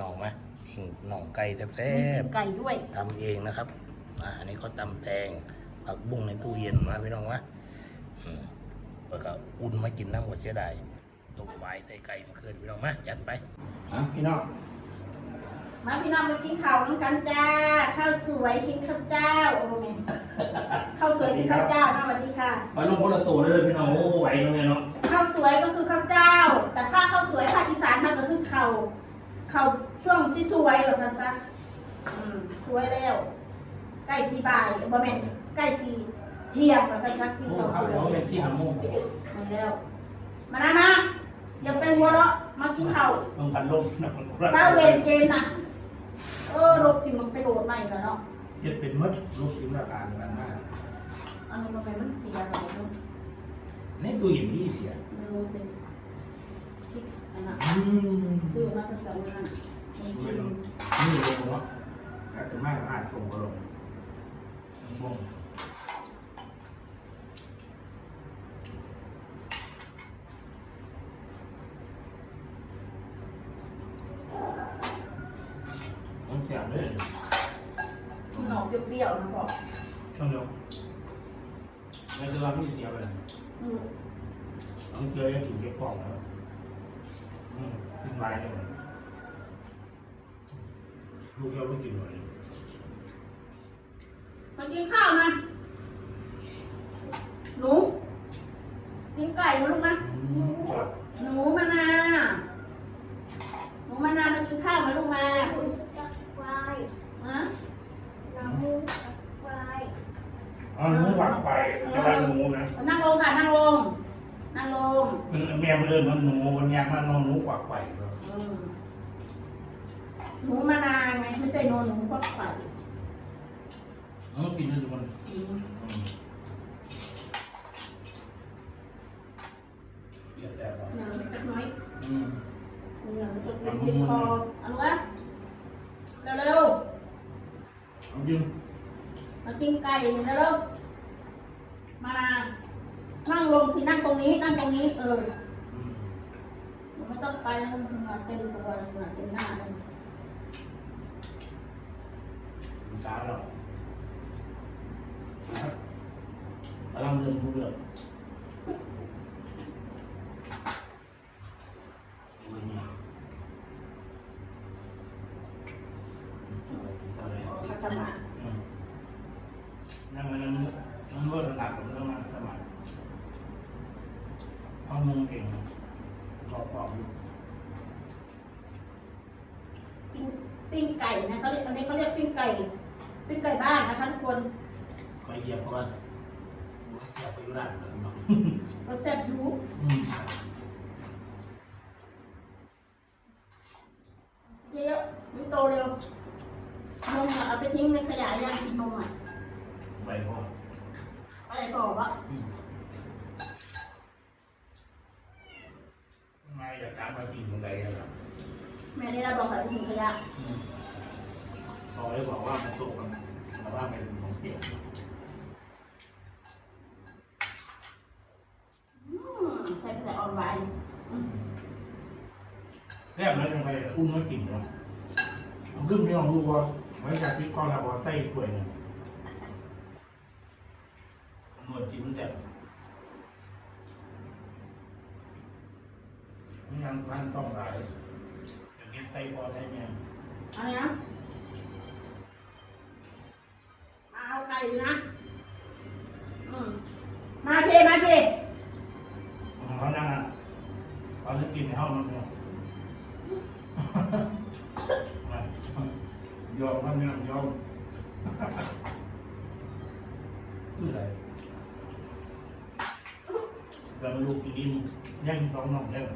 น้องมาปิ้งน่องไก่แซ่มีบไก่ด้วยๆทำเองนะครับอ่าอันนี้เขาตำแตงผักบุ้งในตู้เย็นมาพี่น้องวะอืมแล้วก็อุ่นมากินน้ำหัวเสียดายต้มไว้ใส่ไก่มาคืนพี่น้องมาจัดไปอะพี่น้องมาพี่น้องมากินข้าวน้ำกันจ้าข้าวสวยกินข้าวเจ้าโอ้แม่ข้าวสวยกินข้าวเจ้านะสวัสดีค่ะไปลงคนละตัวเลยพี่น้องโอ้ไหวตรงนี้เนาะข้าวสวยก็คือข้าวเจ้า แต่ถ้าข้าวสวยภาคอีสานมันก็คือข้าวข้าว ช่วงที่สวยแบบนั้นซะอืมสวยแล้ว ใกล้สีบ่ายบ่แม่นใกล้สีเที่ยงก็ใส่ครับกินโอ้ข้าวคสรับวยเดี๋ยวเป็นที่หำโมงมาแล้ว มานะมาอย่าไปหัวเราะมากินข้าวต้องกันลมนะเช้าเวรเกมน่ะเออรถที่มันไปโดดใหม่แล้วเนาะ เฮ็ดเป็นมัดลูกจิ้มละลานกันมากอันนี้มันเป็นมันเสียหรอเนาะในตู้เย็นนี่เสียไม่รู้สิพริกอันนั้นอืมซื้อมาตั้งแต่วันนั้น มันนี่ลงเนาะอาจจะไม่อาจตรงก็ลงบงต้องแจกเลยมันออกเปรี้ยวๆนะบอกช่างเดียวไม่ใช่ว่าไม่เสียไปเลยอืมต้องเจอยังถึงเก็บกล่องแล้วอืมกินไว้เลย ลูกแก้วไม่กินเลยมากินข้าวมาหนูกินไก่มาลูกนะอืมครับหนูมานาหนูมานามากินข้าวมาลูกมาควายฮะน้ำมูกควายอ๋อหนูหวังไฟจะว่าหนูนะนั่งลงค่ะนั่งลงนั่งลงมันแม่มันเอินมันหนูมันยากมันนอนหนูกว่าไฟเลยอืม หนูมานาไงไม่ใช่โนหนูก็ไข่เออกินนั่นดูมันอืมอืมเรียบแล้วหนังเล็กน้อยอืมหนังจะติดคอเอันวะเร็วเอายืมๆมากินไก่นี่เร็วๆมานั่งลงสินั่งตรงนี้นั่งตรงนี้เออ อืม ไม่ต้องไปแล้วมันเหงื่อเต็มตัวเลยเหงื่อเต็มหน้าเลย สงสารเราครับกำลังเดินผู้เลือกอืมเอาไปกินข้าวเลยเขาจะมานั่นมันนั่นมันเวอร์ถนัดผมเรื่องมาสมัครเอามุงเก่งขอบขอบอยู่ปิ้งไก่นะเขาเรียกอันนี้เขาเรียกปิ้งไก่ ปิ้งไก่บ้านนะคะทุกคนคอยเหยียบเขากันเหยียบไปอยู่ด้านหลังเนาะรสแซ่บรู้อืมเยอะๆมันโตเร็วนมอะเอาไปทิ้งในขยะยังกินนมอะไปพ่ออะไรบอกวะอืมไม่อยากการมากินอะไรกันหรอแม่ได้เราบอกให้ไปทิ้งขยะอืมเขาเลยบอกว่ามันตกกัน แต่ว่าเป็นของเกี่ยวใช้แต่ออนไลน์อืมแรกนั้นยังไปอุ้มไมากินเนาะผมขึ้นไม่ลองดูว่าไว้จากที่ก้อนละบอไส้ถ้วยหนึ่งหนวดจิ้มแต่ไม่งั้นร้านต้องหลายจะเก็บไส้พอได้ไหมอาเนี้ยมาเอาไก่ดูนะ อืมมาเทมาเทเขานั่งอะตอนนี้กินในห้องนั่นเนาะยอมมันยังยอมคืออะไรแบบลูกกินย่างสองน้องแล้ว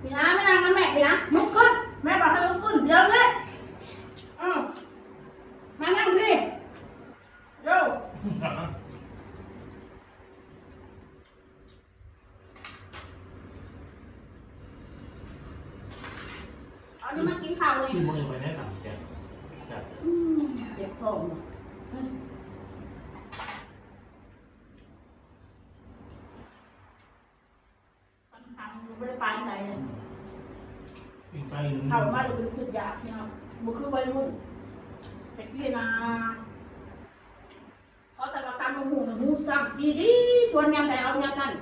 พี่นะไม่นั่งนะแม่พี่นะลุกขึ้น แม่บอกให้ลุกขึ้นเดี๋ยวนี้อืมมานั่งดิเร็วเอานี่มากินข้าวเลยที่มือไปแนะนำแกแบบอืมเจ็บท้องว่ะอืม เนี่ย ปีไก่ เข้ามาจะเป็นขึ้นยากเนาะบุคือวัยรุ่นแต่กี้นะเขาแต่ละการมาหูมันหูสั่งดีดีๆชวนยำแต่เอายำนั่น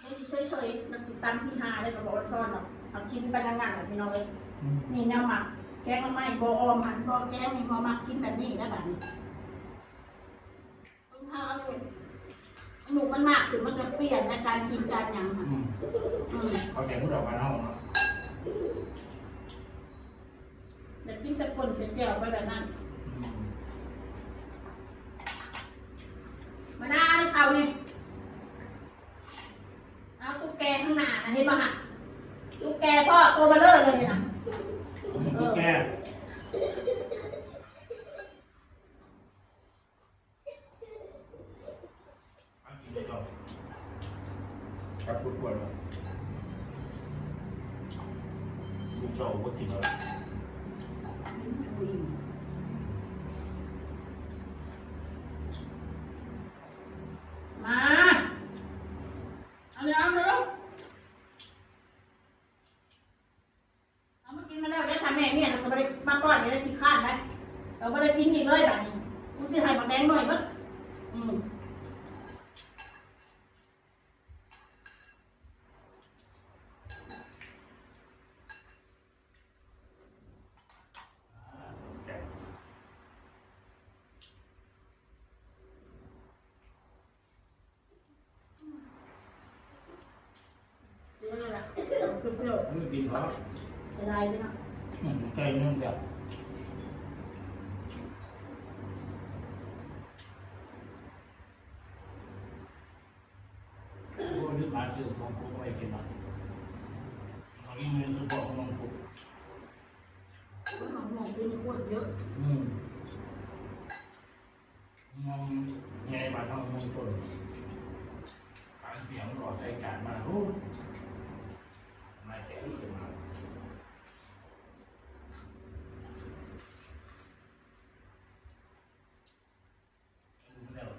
ไม่เฉยๆมันติดตามที่หาเลยก็บอกว่าซ่อนหรอกเอากินไปงานๆแบบพี่น้องเลยนี่แนวหมักแกงไม้บออมหันบอแกงนี่บอมักกินแบบนี้นะแบบนี้ต้องทานเลยหนูมันมากถึงมันจะเปลี่ยนในการกินการหยังค่ะอืมอืมเขาแต่งผู้ดอกกันห้องเนาะแบบกินแต่คนเป็นแก้วไปแบบนั้นอืมมาหน้าให้เขานี่เอาตุ๊กแกข้างหน้านะเห็นป่ะฮะตุ๊กแกพ่อตัวเบลเลอร์เลยนะมันคือแก่อันกินได้จบครับพูดก่อนว่าลูกเจ้าก็กินแล้ว มาเอาเลยเอาเลยเอามากินมาแล้วได้ทำแม่เนี่ยเราจะไม่ได้มาป้อนเดี๋ยวได้กินข้าวได้เราไม่ได้กินอีกเลยแบบนี้กูสิให้บักแดงหน่อยมั้งอืม เดี๋ยวอะไรล่ะ เปรี้ยวมันกินเพราะๆอะไรด้วยนะใจมันแบบพวกนี้มาจืดของพวกไม่กินมันเขายิ่งมีตัวบอกของพวกหอมหอมเป็นขวดเยอะอืมมองไงมาทางมองต้นการเปลี่ยนหลอดใจการมาโอ้นายแก่ขึ้นมาแล้ว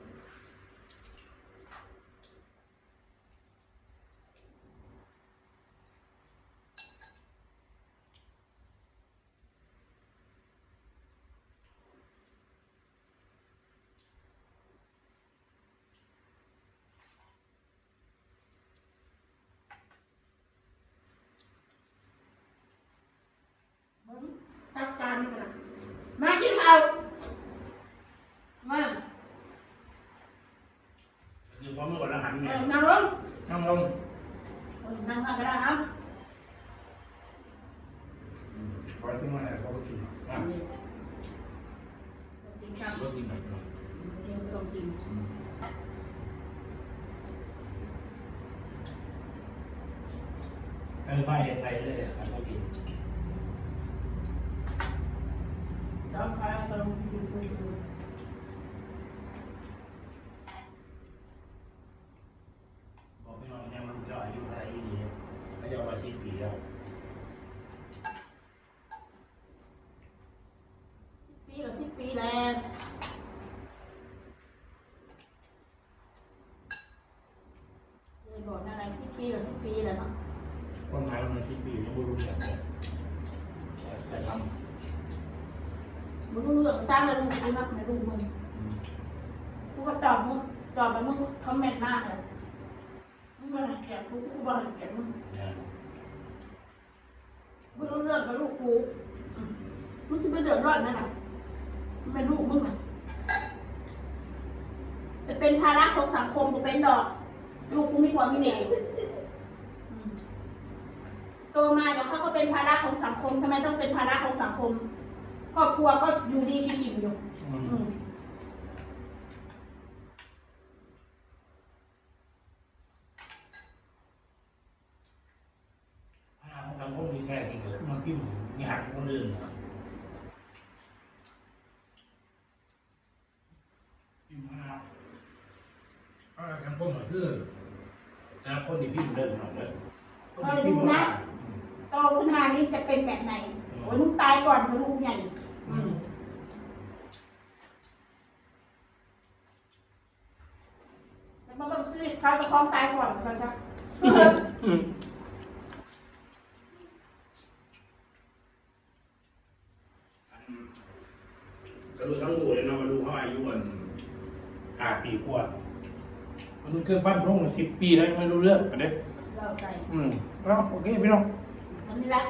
ตักจานนี่นะมากินข้าวมา คือพร้อมกับอาหาร เอ เนี่ย อนั่งลง นั่งลง เออนั่งข้างก็ได้ครับ พอขึ้นมาแล้วเขาก็กินอะ นี่กินข้าว ก็กินหน่อยหน่อย เดี๋ยวต้องกิน เออไม่เห็นไปเลยเนี่ยครับเขากิน แล้วใครก็ลองกินดูดู บอกพี่น้องเนี่ยมันจะอายุเท่าไหร่ดีไม่จะว่าที่ปีแล้ว ปีกับสิบปีแล้วเลยบอกอะไรสิบ ปีกับสิบปีแล้วเนาะคนไทยมันที่ปียังไม่รู้เรื่องเลยแต่ทมึงรู้เรื่องสร้างแล้วลูกกูนักในลูกมึงำกูก็ตอบมึงตอบไปมึงคอมเมนต์มากเลยมึงมาหันแกกูกูบอกหันแกมึงเนี่ยมึงรู้เรื่องกับลูกกูอืมมึงจะไปเดือดร้อนไหมล่ะมันเป็นลูกมึงอะจะเป็นภาระของสังคมกูเป็นดอก ลูกกูมีความมีแม่อยู่อืม โตมาเดี๋ยวเขาก็เป็นภาระของสังคมทำไมต้องเป็นภาระของสังคมครอบครัวก็อยู่ดีกินอิ่มอยู่อืมอืมถ้าทำพวกนี้แค่จริงเลยมันกินมีหักคนอื่นกินมาถ้าทำพวกหน่อยคือแต่คนที่พิมพ์เดินหน่อยเลยคนที่พิมพ์ว่า โตขึ้นมานี่จะเป็นแบบไหนโอ้ยมึงตายก่อนมึงลูกใหญ่อืมแล้วมาเบิ่งชีวิตเขาจะคล้องตายก่อนกันครับออืมก็รู้ทั้งหมดเลยเนาะมาดูเขาอายุกันห้าปีกว่ามันคือพันพงสิบปีแล้วยังไม่รู้เรื่องอันนี้เราใส่อืมเอาโอเคพี่น้อง อันนี้ละ